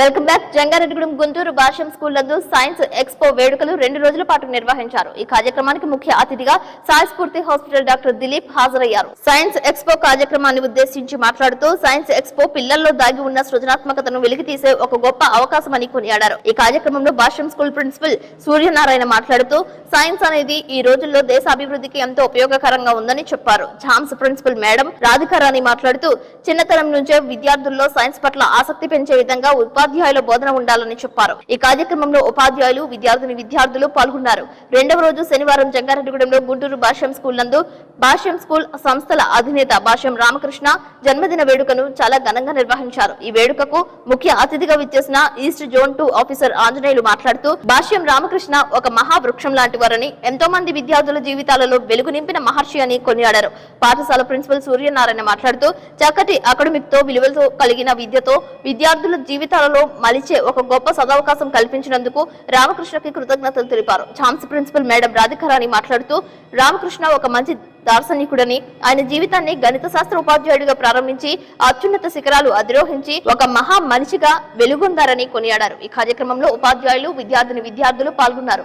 Welcome back. Jangareddygudem Guntur Bhashyam school నందు science expo వేడుకలు రెండు రోజుల పాటు నిర్వహించారు. ఈ కార్యక్రమానికి ముఖ్య అతిథిగా సాయి స్ఫూర్తి హాస్పిటల్ డాక్టర్ దిలీప్ హాజరయ్యారు. సైన్స్ ఎక్స్పో కార్యక్రమాన్ని ఉద్దేశించి మాట్లాడుతూ సైన్స్ ఎక్స్పో పిల్లల్లో దాగి ఉన్న సృజనాత్మకతను వెలికితీసే ఒక గొప్ప అవకాశమని కొనియాడారు. ఈ కార్యక్రమంలో భాష్యం స్కూల్ ప్రిన్సిపల్ సూర్యనారాయణ మాట్లాడుతూ సైన్స్ అనేది ఈ రోజుల్లో దేశ అభివృద్ధికి ఎంతో ఉపయోగకరంగా ఉందని చెప్పారు. జామ్స్ ప్రిన్సిపల్ మేడం రాధికారాణి మాట్లాడుతూ చిన్నతనం నుంచే విద్యార్థుల్లో సైన్స్ పట్ల ఆసక్తి పెంచే విధంగా ఉపాధ్యాయుల బోధన ఉండాలని చెప్పారు. ఈ కార్యక్రమంలో ఉపాధ్యాయులు విద్యార్థిని విద్యార్థులు పాల్గొన్నారు. రెండవ రోజు శనివారం జంగారెడ్డిగూడెంలో గుంటూరు భాష్యం స్కూల్ నందు భాష్యం స్కూల్ సంస్థల అధినేత భాష్యం రామకృష్ణ జన్మదిన వేడుకను చాలా ఘనంగా నిర్వహించారు. ఈ వేడుకకు ముఖ్య అతిథిగా విచ్చేసిన east zone two officer Anjaneyulu మాట్లాడుతూ భాష్యం రామకృష్ణ ఒక మహావృక్షం లాంటి వారని ఎంతో మంది విద్యార్థుల జీవితాలలో వెలుగు నింపిన మహర్షి అని కొనియాడారు. పాఠశాల ప్రిన్సిపల్ సూర్యనారాయణ మాట్లాడుతూ చక్కటి అకాడమిక్తో విలువలతో కలిగిన విద్యతో విద్యార్థుల జీవితాలలో మలిచే ఒక గొప్ప సదవకాశం కల్పించినందుకు రామకృష్ణకి కృతజ్ఞతలు తెలిపారు. ఛాన్స్ ప్రిన్సిపల్ మేడం రాధికారాణి మాట్లాడుతూ రామకృష్ణ ఒక మంచి దార్శనికుడని ఆయన జీవితాన్ని గణిత శాస్త్ర ఉపాధ్యాయుడిగా ప్రారంభించి అత్యున్నత శిఖరాలు అధిరోహించి ఒక మహా మనిషిగా వెలుగొందారని కొనియాడారు. ఈ కార్యక్రమంలో ఉపాధ్యాయులు విద్యార్థిని విద్యార్థులు పాల్గొన్నారు.